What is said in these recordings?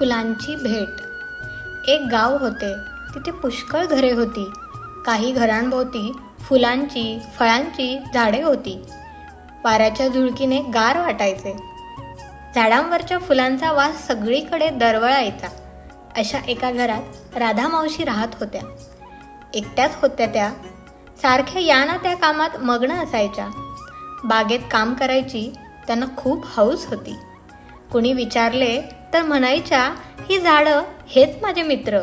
फुलांची भेट. एक गाव होते तिथे पुष्कळ घरे होती. काही घरांभोवती फुलांची फळांची झाडे होती. वाऱ्याच्या झुळकीने गार वाटायचे. झाडांवरच्या फुलांचा वास सगळीकडे दरवळायचा. अशा एका घरात राधा मावशी राहत होत्या. एकट्याच होत्या त्या. सारख्या या ना त्या कामात मग्न असायच्या. बागेत काम करायची त्यांना खूप हौस होती. कुणी विचारले तर म्हणायच्या ही झाडं हेच माझे मित्र.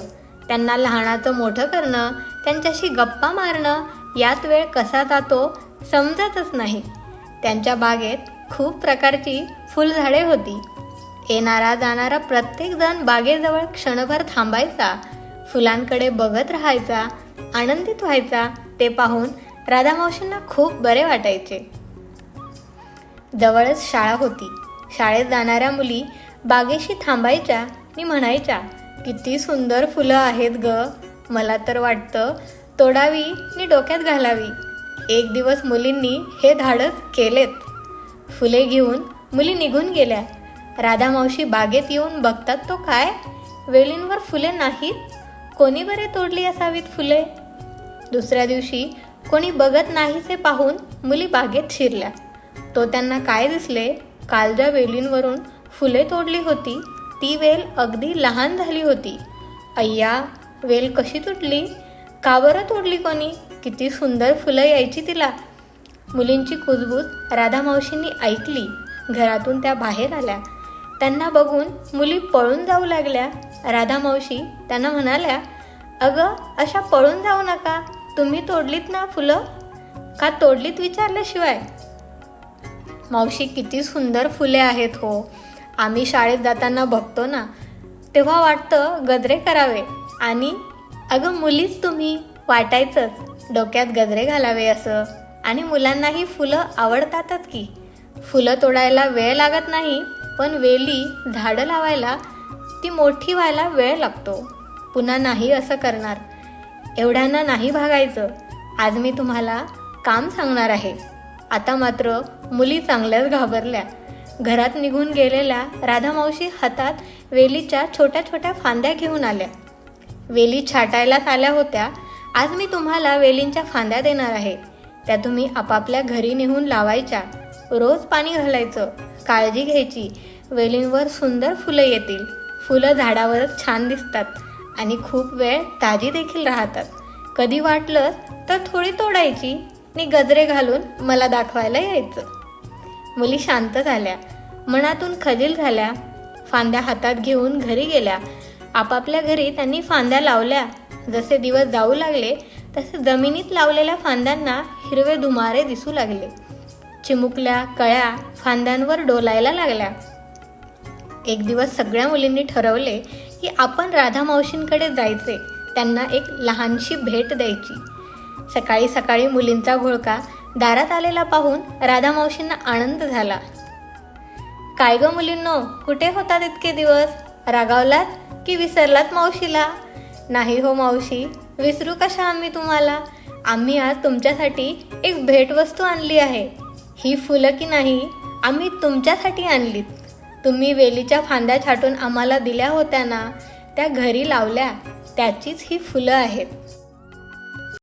त्यांना लहानाचं मोठं करणं त्यांच्याशी गप्पा मारणं यात वेळ कसा जातो समजतच नाही. त्यांच्या बागेत खूप प्रकारची फुलझाडे होती. येणारा जाणारा प्रत्येकजण बागेजवळ क्षणभर थांबायचा फुलांकडे बघत राहायचा आनंदित व्हायचा ते पाहून राधामावशींना खूप बरे वाटायचे. जवळच शाळा होती. शाळेत जाणाऱ्या मुली बागेशी थांबायच्या मी म्हणायच्या किती सुंदर फुलं आहेत ग. मला तर वाटतं तोडावी आणि डोक्यात घालावी. एक दिवस मुलींनी हे धाडस केलेत. फुले घेऊन मुली निघून गेल्या. राधा मावशी बागेत येऊन बघतात तो काय? वेलींवर फुले नाहीत? कोणी बरे तोडली असावीत फुले? दुसऱ्या दिवशी कोणी बघत नाहीसे पाहून मुली बागेत शिरल्या. तो त्यांना काय दिसले? कालच्या वेलींवरून फुले तोडली होती ती वेल अगदी लहान झाली होती. अय्या वेल कशी तुटली? का बरं तोडली कोणी? किती सुंदर फुलं यायची तिला. मुलींची कुजबूज राधा मावशींनी ऐकली. घरातून त्या बाहेर आल्या. त्यांना बघून मुली पळून जाऊ लागल्या. राधा मावशी त्यांना म्हणाल्या अगं अशा पळून जाऊ नका. तुम्ही तोडलीत ना फुलं? का तोडलीत विचारल्याशिवाय? मावशी किती सुंदर फुले आहेत हो. आम्ही शाळेत जाताना बघतो ना तेव्हा वाटतं गजरे करावे. आणि अगं मुलीच तुम्ही वाटायचंच. डोक्यात गजरे घालावे असं. आणि मुलांनाही फुलं आवडतातच की. फुलं तोडायला वेळ लागत नाही पण वेली झाडं लावायला ती मोठी व्हायला वेळ लागतो. पुन्हा नाही असं करणार. एवढ्यांना नाही भागायचं. आज मी तुम्हाला काम सांगणार आहे. आता मात्र मुली चांगल्याच घाबरल्या. घरात निघून गेलेल्या राधामावशी हातात वेलीच्या छोट्या छोट्या फांद्या घेऊन आल्या. वेली छाटायलाच आल्या होत्या. आज मी तुम्हाला वेलींच्या फांद्या देणार आहे. त्या तुम्ही आपापल्या घरी नेऊन लावायच्या. रोज पाणी घालायचं काळजी घ्यायची. वेलींवर सुंदर फुलं येतील. फुलं झाडावरच छान दिसतात आणि खूप वेळ ताजी देखील राहतात. कधी वाटलं तर थोडी तोडायची. आणि गजरे घालून मला दाखवायला यायचं. मुली शांत झाल्या. मनातून खजील झाल्या. फांद्या हातात घेऊन घरी गेल्या. आपापल्या घरी त्यांनी फांद्या लावल्या. जसे दिवस जाऊ लागले तसे जमिनीत लावलेल्या फांद्यांना हिरवे धुमारे दिसू लागले. चिमुकल्या कळ्या फांद्यांवर डोलायला लागल्या. एक दिवस सगळ्या मुलींनी ठरवले की आपण राधा मावशींकडे जायचे. त्यांना एक लहानशी भेट द्यायची. सकाळी सकाळी मुलींचा घोळका दारात आलेला पाहून राधा मावशींना आनंद झाला. काय ग मुलींनो कुठे होतात इतके दिवस? रागावलात की विसरलात मावशीला? नाही हो मावशी विसरू कशा आम्ही तुम्हाला? आम्ही आज तुमच्यासाठी एक भेटवस्तू आणली आहे. ही फुलं की नाही आम्ही तुमच्यासाठी आणलीत. तुम्ही वेलीच्या फांद्या छाटून आम्हाला दिल्या होत्या ना त्या घरी लावल्या त्याचीच ही फुलं आहेत.